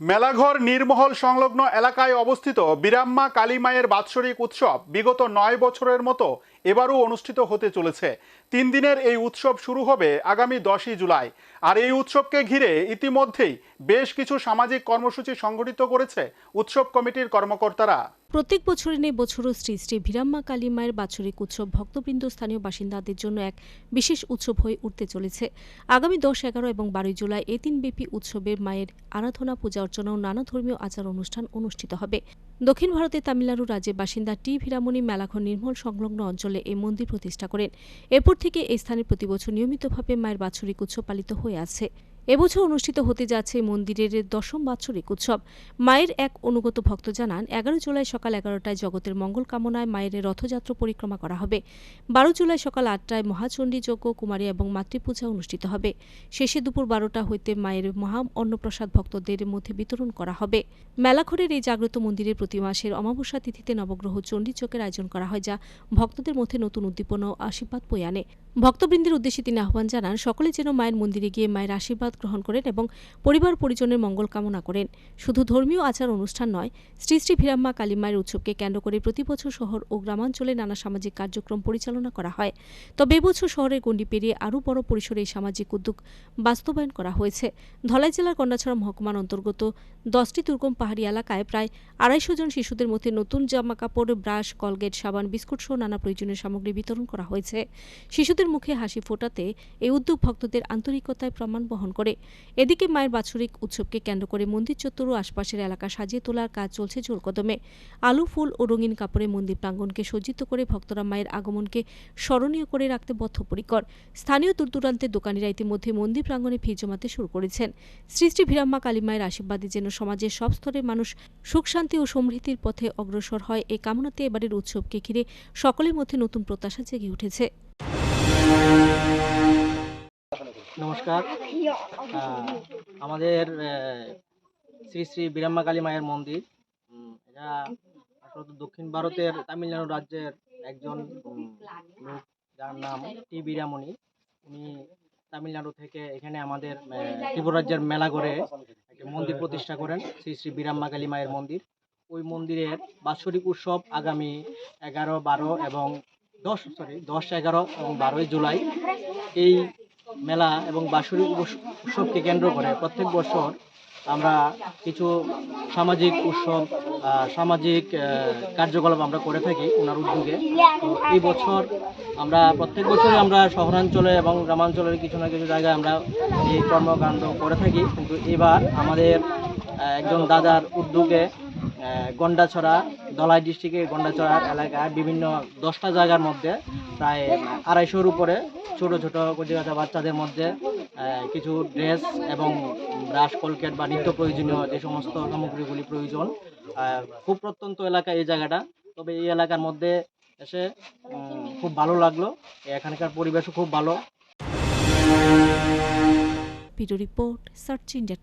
মেলাঘর নির্মহল সংলগ্ন এলাকায় অবস্থিত বিরাম্মা কালীমায়ের বাৎসরিক উৎসব বিগত নয় বছরের মতো এবারও অনুষ্ঠিত হতে চলেছে। তিন দিনের এই উৎসব শুরু হবে আগামী দশই জুলাই। আর এই উৎসবকে ঘিরে ইতিমধ্যেই বেশ কিছু সামাজিক কর্মসূচি সংগঠিত করেছে উৎসব কমিটির কর্মকর্তারা। প্রত্যেক বছরের নেই বছরও শ্রী শ্রী ভীরাম্মা কালী মায়ের বাৎসরিক উৎসব ভক্তবৃন্দ স্থানীয় বাসিন্দাদের জন্য এক বিশেষ উৎসব হয়ে উঠতে চলেছে। আগামী দশ, এগারো এবং বারোই জুলাই এ দিনব্যাপী উৎসবে মায়ের আরাধনা, পূজা অর্চনা ও নানা ধর্মীয় আচার অনুষ্ঠান অনুষ্ঠিত হবে। দক্ষিণ ভারতের তামিলনাড়ু রাজ্যের বাসিন্দা টি ভীরামণি মেলাঘর নির্মল সংলগ্ন অঞ্চলে এই মন্দির প্রতিষ্ঠা করেন। এরপর থেকে এই স্থানে প্রতিবছর নিয়মিতভাবে মায়ের বাৎসরিক উৎসব পালিত হয়ে আছে এবছর অনুষ্ঠিত হতে যাচ্ছে মন্দিরের দশম বাৎসরিক উৎসব। মায়ের এক অনুগত ভক্ত জানান, এগারো জুলাই সকাল এগারোটায় জগতের মঙ্গল কামনায় মায়ের রথযাত্রা পরিক্রমা করা হবে। বারো জুলাই সকাল আটটায় মহাচণ্ডী যজ্ঞ, কুমারী এবং মাতৃপূজা অনুষ্ঠিত হবে। শেষে দুপুর বারোটা হইতে মায়ের মহা অন্নপ্রসাদ ভক্তদের মধ্যে বিতরণ করা হবে। মেলাঘরের এই জাগ্রত মন্দিরে প্রতি মাসের অমাবস্যা তিথিতে নবগ্রহ চণ্ডী চোখের আয়োজন করা হয়, যা ভক্তদের মধ্যে নতুন উদ্দীপনা ও আশীর্বাদ বয়ে আনে। ভক্তবৃন্দের উদ্দেশ্যে তিনি আহ্বান জানান, সকলে যেন মায়ের মন্দিরে গিয়ে মায়ের আশীর্বাদ গ্রহণ করেন এবং পরিবার পরিজনের মঙ্গল কামনা করেন। শুধু ধর্মীয় আচার অনুষ্ঠান নয়, শ্রী শ্রী ভীরাম্মা কালী মায়ের উৎসবকে কেন্দ্র করে প্রতি বছর শহর ও গ্রামাঞ্চলে নানা সামাজিক কার্যক্রম পরিচালনা করা হয়। তবে এবছর শহরের গণ্ডি পেরিয়ে আরও বড় পরিসরে এই সামাজিক উদ্যোগ বাস্তবায়ন করা হয়েছে। ধলাই জেলার কন্যাছড়া মহকুমার অন্তর্গত দশটি দুর্গম পাহাড়ি এলাকায় প্রায় আড়াইশো জন শিশুদের মধ্যে নতুন জামা কাপড় ব্রাশ, কলগেট, সাবান, বিস্কুট সহ নানা প্রয়োজনীয় সামগ্রী বিতরণ করা হয়েছে। শিশুদের মুখে হাসি ফোটাতে এই উদ্যোগ ভক্তদের আন্তরিকতায় প্রমাণ বহন করে। এদিকে মায়ের বাৎসরিক উৎসবকে কেন্দ্র করে মন্দির চত্বর ও আশপাশের এলাকা সাজিয়ে তোলার কাজ চলছে জোর কদমে আলু, ফুল ও রঙিন কাপড়ে মন্দির প্রাঙ্গণকে সজ্জিত করে ভক্তরা মায়ের আগমনকে স্মরণীয় করে রাখতে বদ্ধপরিকর। স্থানীয় দূরদূরান্তের দোকানিরা ইতিমধ্যে মন্দির প্রাঙ্গণে ভিড় জমাতে শুরু করেছেন। শ্রী শ্রী ভীরাম্মা কালী মায়ের আশীর্বাদে যেন সমাজের সব স্তরের মানুষ সুখ, শান্তি ও সমৃদ্ধির পথে অগ্রসর হয় এই কামনাতে এবারের উৎসবকে ঘিরে সকলের মধ্যে নতুন প্রত্যাশা জেগে উঠেছে। নমস্কার। আমাদের শ্রী শ্রী বীরাম্মা কালী মায়ের মন্দির। এটা আসলে দক্ষিণ ভারতের তামিলনাড়ু রাজ্যের একজন লোক যার নাম টি বীরামণি। উনি তামিলনাড়ু থেকে এখানে আমাদের আহ, ত্রিপুরা রাজ্যের মেলাগড়ে একটি মন্দির প্রতিষ্ঠা করেন শ্রী শ্রী বীরাম্মা কালী মায়ের মন্দির। ওই মন্দিরের বাৎসরিক উৎসব আগামী এগারো বারো এবং দশ সরি দশ, এগারো এবং বারোই জুলাই এই মেলা এবং বাৎসরিক উৎস- উৎসবকে কেন্দ্র করে প্রত্যেক বছর আমরা কিছু সামাজিক উৎসব সামাজিক কার্যকলাপ আমরা করে থাকি ওনার উদ্যোগে। তো এই বছর আমরা প্রত্যেক বছরই আমরা শহরাঞ্চলে এবং গ্রামাঞ্চলের কিছু না কিছু জায়গায় আমরা এই কর্মকাণ্ড করে থাকি। কিন্তু এবার আমাদের একজন দাদার উদ্যোগে গন্ডাছড়া দলাই ডিস্ট্রিক্টের গন্ডাছড়ার এলাকায় বিভিন্ন দশটা জায়গার মধ্যে প্রায় আড়াইশোর উপরে ছোট ছোট কচিকাচা বাচ্চাদের মধ্যে কিছু ড্রেস এবং ব্রাশ, কলকেট বা নিত্য প্রয়োজনীয় যে সমস্ত সামগ্রীগুলি প্রয়োজন। খুব প্রত্যন্ত এলাকা এই জায়গাটা। তবে এই এলাকার মধ্যে এসে খুব ভালো লাগল। এখানকার পরিবেশও খুব ভালো। Video report, search India